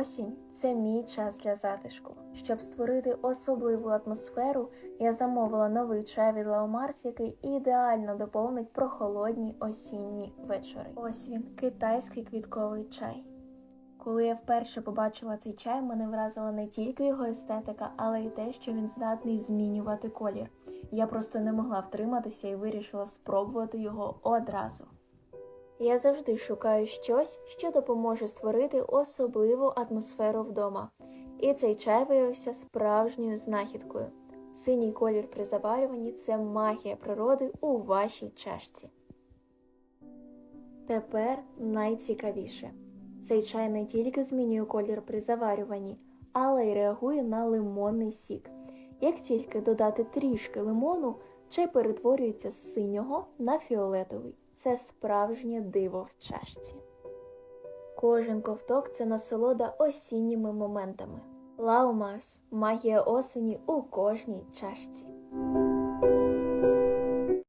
Осінь це мій час для затишку. Щоб створити особливу атмосферу, я замовила новий чай від Лаомарс, який ідеально доповнить прохолодні осінні вечори. Ось він, китайський квітковий чай. Коли я вперше побачила цей чай, мене вразила не тільки його естетика, але й те, що він здатний змінювати колір. Я просто не могла втриматися і вирішила спробувати його одразу. Я завжди шукаю щось, що допоможе створити особливу атмосферу вдома. І цей чай виявився справжньою знахідкою. Синій колір при заварюванні це магія природи у вашій чашці. Тепер найцікавіше. Цей чай не тільки змінює колір при заварюванні, але й реагує на лимонний сік. Як тільки додати трішки лимону, чай перетворюється з синього на фіолетовий. Це справжнє диво в чашці. Кожен ковток це насолода осінніми моментами. Лаумас магія осені у кожній чашці.